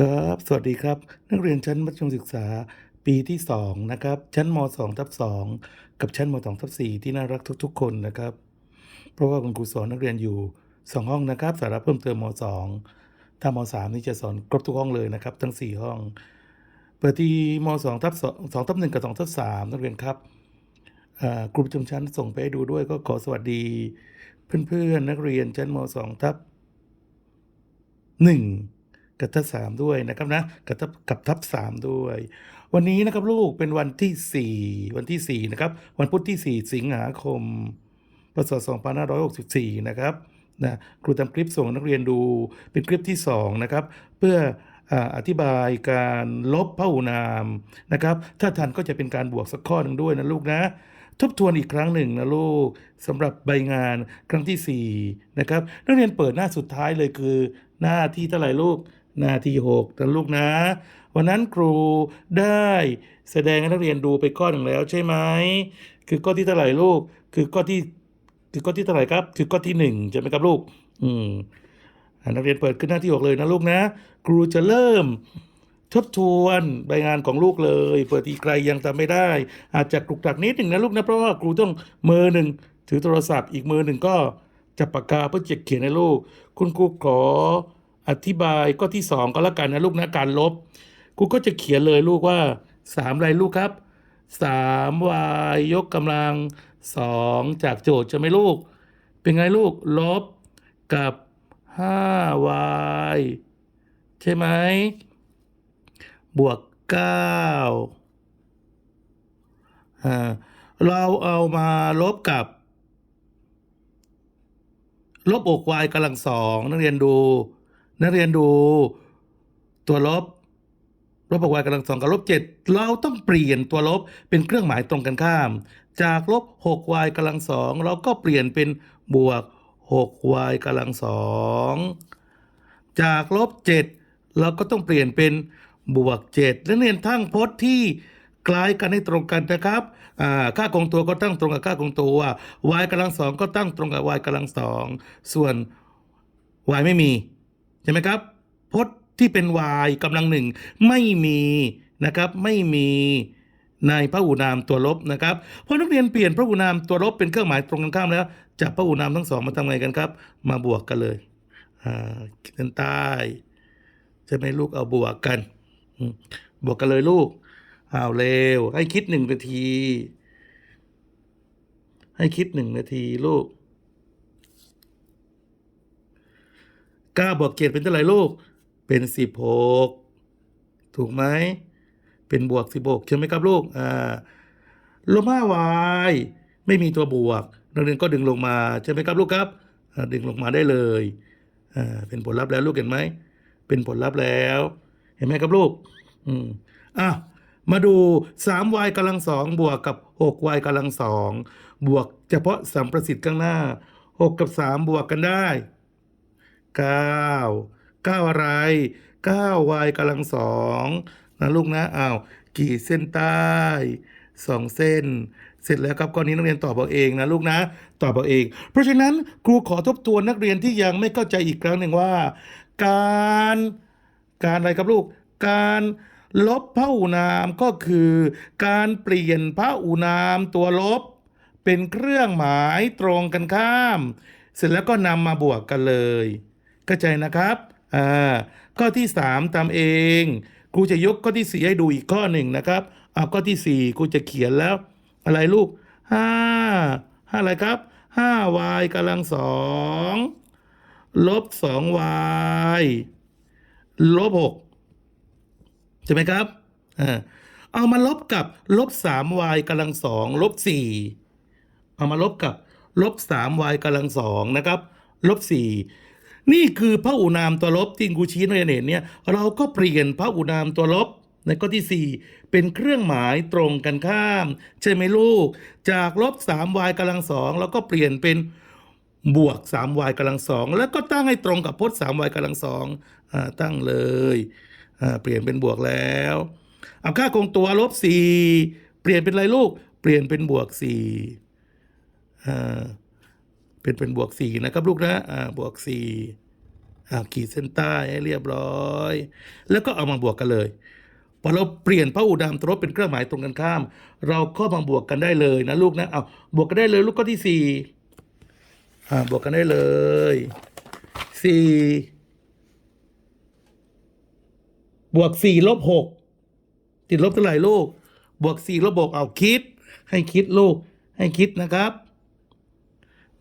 ครับสวัสดีครับ นักเรียนชั้นมัธยมศึกษาปีที่ 2 นะครับ ชั้นม2ทับ2กับชั้นม2ทับ4ที่น่ารักทุก ๆ คนนะครับ เพราะว่าคุณครูสอนนักเรียนอยู่ 2 ห้องนะครับ สาระเพิ่มเติมม2ถ้าม3นี่จะสอนครบทุกห้องเลยนะครับ ทั้ง 4 ห้อง เปิดที่ม2ทับ2 2ทับ1กับ2ทับ3นักเรียนครับครูประจำชั้นส่งไปให้ดูด้วยก็ขอสวัสดี เพื่อนๆนักเรียนชั้นม2ทับหนึ่ง กับทับสามด้วยนะครับนะกับทับกับทับสามด้วย วันนี้นะครับลูกเป็นวันที่สี่วันที่สี่นะครับ วันพุธที่สี่สิงหาคมพศสองพันห้าร้อยหกสิบสี่นะครับนะครูทำคลิปส่งนักเรียนดูเป็นคลิปที่สองนะครับเพื่ออ่าอธิบายการลบพหูนามนะครับถ้าทันก็จะเป็นการบวกสักข้อหนึ่งด้วยนะลูกนะ ทบทวนอีกครั้งหนึ่งนะลูกสำหรับใบงานครั้งที่4นะครับนักเรียนเปิดหน้าสุดท้ายเลยคือหน้าที่เท่าไหร่ลูก หน้าที่6นะลูกนะ วันนั้นครูได้แสดงให้นักเรียนดูไปข้อหนึ่งแล้วใช่ไหมคือข้อที่เท่าไหร่ลูก คือข้อที่คือข้อที่เท่าไหร่ครับ คือข้อที่หนึ่งใช่ไหมครับลูก อืมนักเรียนเปิดขึ้นหน้าที่หกเลยนะลูกนะ ครูจะเริ่มทบทวนใบงานของลูกเลยเผื่อที่ใครยังทำไม่ได้ อาจจะกรุกกรักนิดหนึ่งนะลูกนะเพราะว่าครูต้องมือหนึ่งถือโทรศัพท์อีกมือหนึ่งก็จับปากกาเพื่อจะเขียนให้ลูก คุณครูขอ อธิบายข้อที่สองก็แล้วกันนะลูกนะการลบครูก็จะเขียนเลยลูกว่าสามอะไรลูกครับสามวายยกกำลังสองจากโจทย์ใช่ไหมลูก เป็นไงลูกลบกับห้าวายใช่ไหมบวกเก้าอ่าเราเอามาลบกับ ลบอก y กำลังสองนักเรียนดู นักเรียนดูตัวลบลบอก y กำลังสองกับลบเจ็ดเราต้องเปลี่ยนตัวลบเป็นเครื่องหมายตรงกันข้าม จากลบ 6y กำลังสองเราก็เปลี่ยนเป็นบวก 6y กำลังสองจากลบเจ็ดเราก็ต้องเปลี่ยนเป็นบวกเจ็ดและเรียนทั้งพจน์ที่คล้ายกันให้ตรงกันนะครับอ่าค่าคงตัวก็ตั้งตรงกับค่าคงตัว y กำลังสองก็ตั้งตรงกับ y กำลังสอง ส่วน y ไม่มี ใช่ไหมครับพจน์ที่เป็น y กำลังหนึ่งไม่มีนะครับไม่มีในพหูนามตัวลบนะครับพอนักเรียนเปลี่ยนพหูนามตัวลบเป็นเครื่องหมายตรงกันข้ามแล้วจับพหูนามทั้งสองมาทำไงกันครับ มาบวกกันเลยอ่าขีดเส้นใต้ใช่ไหมลูกเอาบวกกัน บวกกันเลยลูกเอาเร็วให้คิดหนึ่งนาที ให้คิดหนึ่งนาทีลูก เก้าบวกเจ็ดเป็นเท่าไหร่ลูก เป็นสิบหกถูกไหม เป็นบวกสิบหกใช่ไหมครับลูก อ่าลบห้าวายไม่มีตัวบวก นักเรียนก็ดึงลงมาใช่ไหมครับลูกครับ ดึงลงมาได้เลย อ่า เป็นผลลัพธ์แล้วลูกเห็นไหม เป็นผลลัพธ์แล้ว เห็นไหมครับลูก อืมอะมาดู 3y กำลังสองบวกกับ 6y กำลังสองบวกเฉพาะสัมประสิทธิ์ข้างหน้า 6 กับ 3 บวกกันได้ 9 9 อะไร 9y กำลังสองนะลูกนะอ้าวกี่เส้นใต้สองเส้น เสร็จแล้วครับข้อนี้นักเรียนตอบเอาเองนะลูกนะตอบเอาเอง เพราะฉะนั้นครูขอทบทวนนักเรียนที่ยังไม่เข้าใจอีกครั้งหนึ่งว่า การการอะไรครับลูก การลบพหูนามก็คือ การเปลี่ยนพหูนามตัวลบ เป็นเครื่องหมายตรงกันข้าม เสร็จแล้วก็นำมาบวกกันเลย เข้าใจนะครับอ่าข้อที่สามตามเองครูจะยกข้อที่สี่ให้ดูอีกข้อหนึ่งนะครับเอาข้อที่สี่ครูจะเขียนแล้ว อะไรลูกห้าห้าอะไรครับห้า y กำลังสองลบสอง y ลบหกใช่ไหมครับอ่าเอามาลบกับลบสาม y กำลังสองลบสี่เอามาลบกับลบสาม y กำลังสองนะครับลบสี่ นี่คือพหูนามตัวลบที่ครูชี้ให้เห็นเนี่ยเราก็เปลี่ยนพหูนามตัวลบในข้อที่ 4 เป็นเครื่องหมายตรงกันข้าม ใช่ไหมลูก จากลบ 3y กำลังสองเราก็เปลี่ยนเป็นบวก 3y กำลังสองแล้วก็ตั้งให้ตรงกับพจน์ 3y กำลังสองอตั้งเลยเปลี่ยนเป็นบวกแล้วเอาค่าคงตัวลบ 4 เปลี่ยนเป็นอะไรลูก เปลี่ยนเป็นบวก4อ่า เป็นเป็นบวก4นะครับลูกนะอ่าบวก4อ่าขีดเส้นใต้ให้เรียบร้อย แล้วก็เอามาบวกกันเลยพอเราเปลี่ยนพระอุดามตรบเป็นเครื่องหมายตรงกันข้าม เราก็มาบวกกันได้เลยนะลูกนะเอาบวกกันได้เลยลูกข้อที่สี่อ่าบวกกันได้เลยสี่บวกสี่ลบหกติดลบเท่าไหร่ลูก บวกสี่ลบหกเอาคิด ให้คิดลูก ให้คิดนะครับ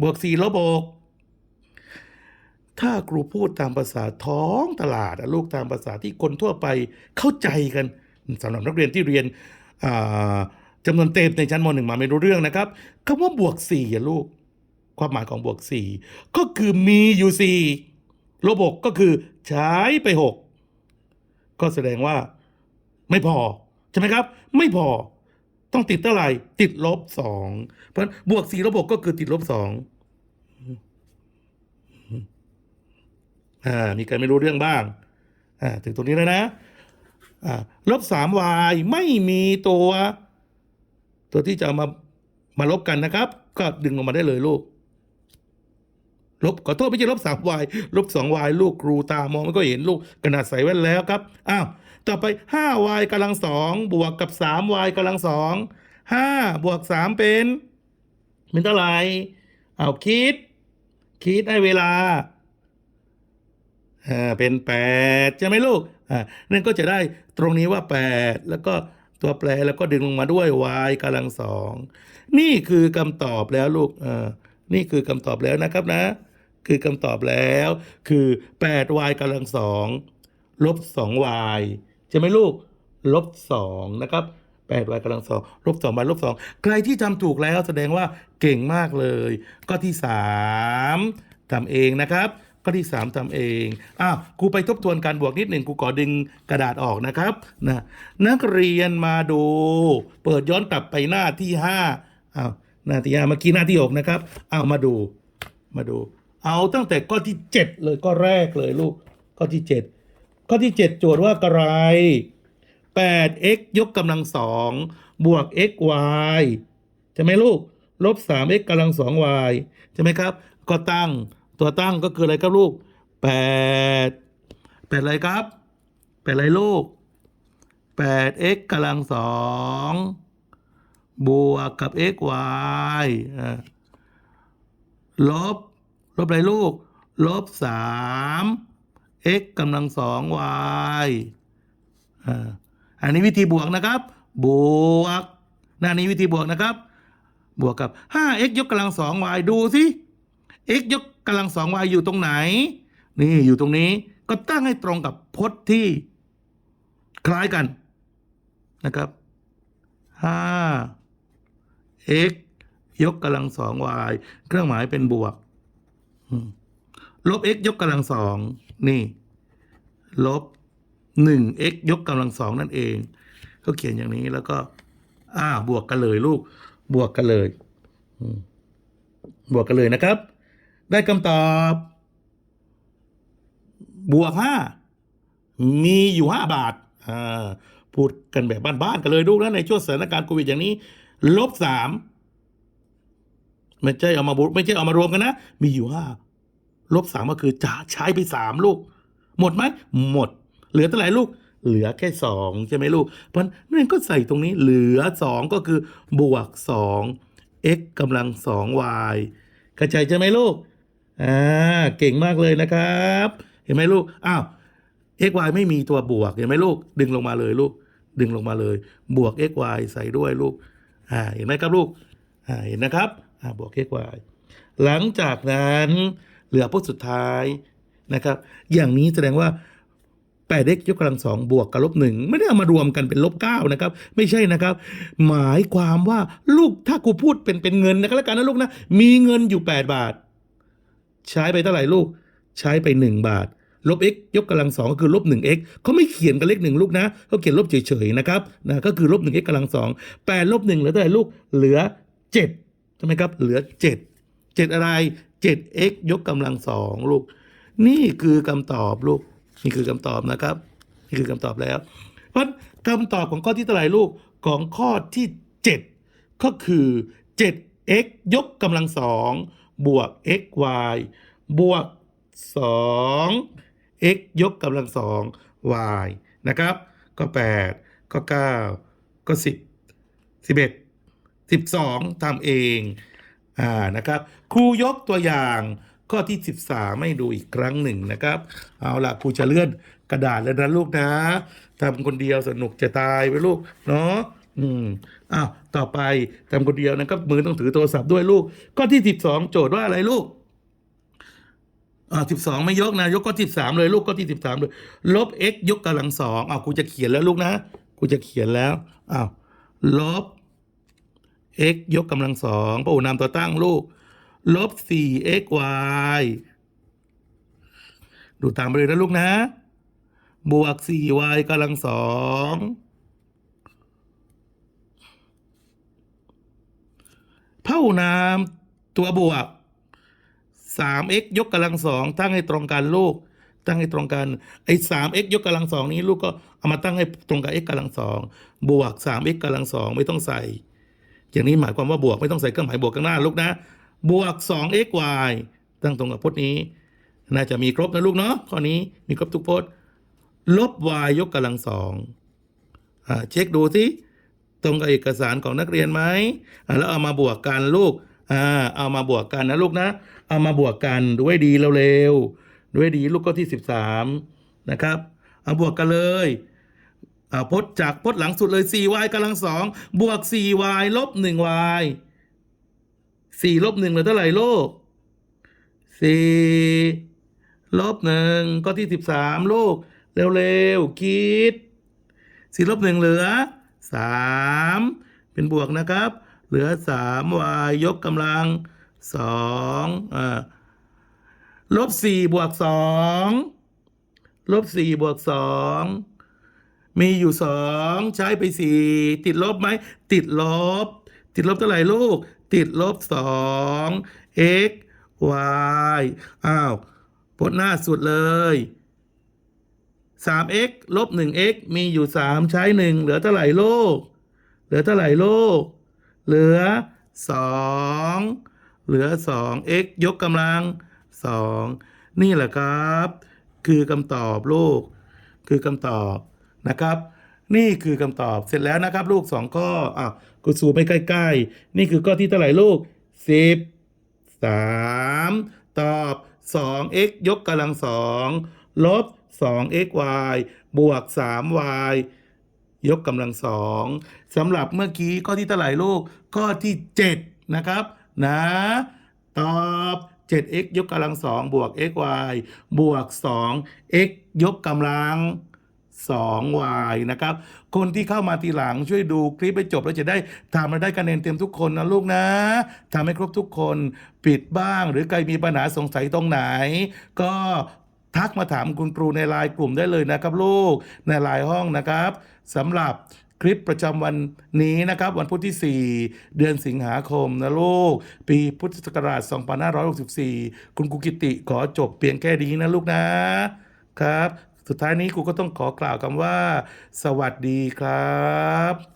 บวกสี่ลบหกถ้าครูพูดตามภาษาท้องตลาดลูกตามภาษาที่คนทั่วไปเข้าใจกันสำหรับนักเรียนที่เรียนอ่าจำนวนเต็มในชั้นมหนึ่งมาไม่รู้เรื่องนะครับคำว่าบวกสี่ลูก ความหมายของบวกสี่ก็คือมีอยู่สี่ลบหกก็คือใช้ไปหกก็แสดงว่าไม่พอ ใช่ไหมครับ ไม่พอ ต้องติดเท่าไหร่ ติดลบสอง เพราะบวกสี่ลบหกก็คือติดลบสองอ่า มีการไม่รู้เรื่องบ้าง อ่า ถึงตรงนี้แล้วนะ อ่า ลบสามวายไม่มีตัว ตัวที่จะมามาลบกันนะครับ ก็ดึงออกมาได้เลยลูก ลบขอโทษไม่ใช่ลบสามวายลบสองวายลูกครูตามองไม่ก็เห็นลูกขนาดใส่แว่นแล้วครับ อ้าว ต่อไปห้าวายกำลังสองบวกกับสามวายกำลังสองห้าบวกสามเป็น เป็นเท่าไหร่เอาคิด คิดให้เวลาอ่าเป็นแปดใช่ไหมลูกอ่านั่นก็จะได้ตรงนี้ว่าแปดแล้วก็ตัวแปรแล้วก็ดึงลงมาด้วย y กำลังสองนี่คือคำตอบแล้วลูกอ่านี่คือคำตอบแล้วนะครับนะ คือคำตอบแล้วคือ 8y กำลังสองลบ 2y ใช่ไหมลูกลบ2นะครับแปดบวกำลังสองลบ2 y ลบ2ใครที่ทำถูกแล้วแสดงว่าเก่งมากเลย ก็ที่3ทำเองนะครับข้อที่ 3ทำเองอ้าวครูไปทบทวนการบวกนิดหนึ่งครูขอดึงกระดาษออกนะครับนะนักเรียนมาดู เปิดย้อนกลับไปหน้าที่5อ้าวหน้าที่5เมื่อกี้หน้าที่ 6 นะครับอ้าวมาดูมาดู เอาตั้งแต่ข้อที่ 7 เลยก็แรกเลยลูกข้อที่ 7 ข้อที่ 7 โจทย์ว่ากระไร 8x ยกกำลังสองบวก xy ใช่ไหมลูก ลบ 3x กำลัง 2y ใช่ไหมครับ ก็ตั้งตัวตั้งก็คืออะไรครับลูก 8 8 อะไรครับ 8 อะไรลูก 8x กำลังสองบวกกับ xy ลบ ลบอะไรลูก ลบสาม x กำลังสอง y อันนี้วิธีบวกนะครับ บวกหน้านี้วิธีบวกนะครับ บวกกับ 5x ยกกำลังสอง y ดูสิ x ยกกำลังสอง y อยู่ตรงไหน นี่อยู่ตรงนี้ก็ตั้งให้ตรงกับพจน์ที่คล้ายกันนะครับ 5 x ยกกำลังสอง y เครื่องหมายเป็นบวก อืม ลบ x ยกกำลังสองนี่ ลบหนึ่ง x ยกกำลังสองนั่นเองก็เขียนอย่างนี้แล้วก็ อ่า บวกกันเลยลูก บวกกันเลยบวกกันเลยนะครับ ได้คำตอบ บวกห้ามีอยู่ห้าบาท อ่า พูดกันแบบบ้านๆกันเลยลูกนะในช่วงสถานการณ์โควิดอย่างนี้ ลบสามไม่ใช่เอามาบุไม่ใช่เอามารวมกันนะ มีอยู่ห้า ลบสามก็คือจะใช้ไปสามลูก หมดไหมหมด เหลือเท่าไหร่ลูก เหลือแค่สองใช่ไหมลูก เพราะนั่นก็ใส่ตรงนี้เหลือสองก็คือบวกสอง x กำลังสอง y เข้าใจใช่ไหมลูกอ่าเก่งมากเลยนะครับ เห็นไหมลูกอ้าว x y ไม่มีตัวบวกเห็นไหมลูก ดึงลงมาเลยลูก ดึงลงมาเลย บวก x y ใส่ด้วยลูกอ่าเห็นไหมครับลูกอ่าเห็นนะครับอ่าบวก x y หลังจากนั้น เหลือพจน์สุดท้ายนะครับ อย่างนี้แสดงว่า 8x ยกกำลังสองบวกกับลบหนึ่งไม่ได้เอามารวมกันเป็นลบเก้านะครับ ไม่ใช่นะครับ หมายความว่าลูกถ้ากูพูดเป็นเป็นเงินนะครับแล้วกันนะลูกนะ มีเงินอยู่ 8 บาท ใช้ไปเท่าไหร่ลูก ใช้ไป 1 บาทลบ x ยกกำลังสองก็คือลบ 1x เขาไม่เขียนกับเลขหนึ่งลูกนะเขาเขียนลบเฉยๆนะครับนะก็คือลบ 1x กำลังสองแปดลบหนึ่งเหลือเท่าไหร่ลูกเหลือ 7 ใช่ไหมครับ เหลือ 7 7อะไร 7x ยกกำลังสองลูก นี่คือคำตอบลูก นี่คือคำตอบนะครับ นี่คือคำตอบแล้ว เพราะคำตอบของข้อที่เท่าไหร่ลูกของข้อที่ 7 ก็คือ 7x ยกกำลังสองบวก xy บวกสอง x ยกกำลังสอง y นะครับก็แปดก็เก้าก็สิบสิบเอ็ดสิบสองทำเอง อ่านะครับ ครูยกตัวอย่างข้อที่ 13ให้ดูอีกครั้งหนึ่งนะครับ เอาล่ะครูจะเลื่อนกระดาษแล้วนะลูกนะทำคนเดียวสนุกจะตายไปลูกเนาะอืมอ้าวต่อไปทำคนเดียวนะครับมือต้องถือโทรศัพท์ด้วยลูก ข้อที่ 12 โจทย์ว่าอะไรลูกอ่าสิบสองไม่ยกนะ ยกก็สิบสามเลยลูกก็ที่สิบสามเลย ลบ x ยกกำลังสองอ้าวกูจะเขียนแล้วลูกนะกูจะเขียนแล้วอ้าวลบ x ยกกำลังสองพระอุนามตัวตั้งลูกลบสี่ x y ดูตามไปเลยนะลูกนะ บวกสี่ y กำลังสองเผ่านามตัวบวก 3x ยกกำลังสองตั้งให้ตรงกันลูก ตั้งให้ตรงกันไอ้ 3x ยกกำลังสองนี้ลูกก็เอามาตั้งให้ตรงกับ x กำลังสองบวก 3x กำลังสองไม่ต้องใส่ อย่างนี้หมายความว่าบวกไม่ต้องใส่เครื่องหมายบวกข้างหน้าลูกนะ บวก 2xy ตั้งตรงกับพจน์นี้ น่าจะมีครบนะลูกเนาะข้อนี้มีครบทุกพจน์ ลบ y ยกกำลังสองเช็คดูสิตรงกับเอกสารของนักเรียนไหมแล้วเอามาบวกกันลูกอเอามาบวกกันนะลูกนะ เอามาบวกกันด้วยดีเร็วๆด้วยดีลูกก็ที่สิบสามนะครับ เอาบวกกันเลย อ่าพจน์จากพจน์หลังสุดเลย 4y กำลังสองบวก 4y ลบ 1y 4ลบ1เหลือเท่าไหร่ลูก4 ลบ 1 ก็ที่ 13ลูกเร็วๆ คิด 4 ลบ 1 เหลือ 3 เป็นบวกนะครับ เหลือ 3y ยกกำลัง2อ่าลบ 4 บวก 2 ลบ 4 บวก 2 มีอยู่2ใช้ไป4ติดลบไหม ติดลบ ติดลบเท่าไหร่ลูก ติดลบ2 x y อ้าวพจน์หน้าสุดเลย 3x ลบ 1x มีอยู่3ใช้1เหลือเท่าไหร่ลูก เหลือเท่าไหร่ลูก เหลือ2เหลือ 2x ยกกำลัง2นี่แหละครับ คือคำตอบลูก คือคำตอบ นะครับ นี่คือคำตอบเสร็จแล้วนะครับ ลูกสองข้ออะกูสูไปใกล้ๆ นี่คือข้อที่เท่าไหร่ลูกสิบสามตอบ 2x ยกกำลังสองลบ 2xy บวก 3y ยกกำลังสองสำหรับเมื่อกี้ข้อที่เท่าไหร่ลูก ข้อที่ 7 นะครับ นะ ตอบ 7x ยกกำลังสองบวก xy บวก 2x ยกกำลัง 2y นะครับ คนที่เข้ามาทีหลังช่วยดูคลิปไปจบแล้วจะได้ทำมาได้คะแนนเต็มทุกคนนะลูกนะทำให้ครบทุกคนผิดบ้าง หรือใครมีปัญหาสงสัยตรงไหน ก็ทักมาถามคุณครูในไลน์กลุ่มได้เลยนะครับลูกในไลน์ห้องนะครับสำหรับคลิปประจำวันนี้นะครับ วันพุธที่ 4 เดือนสิงหาคมนะลูก ปีพุทธศักราช 2564 คุณครูกิติขอจบเพียงแค่นี้นะลูกนะครับ สุดท้ายนี้กูก็ต้องขอกล่าวคำว่า สวัสดีครับ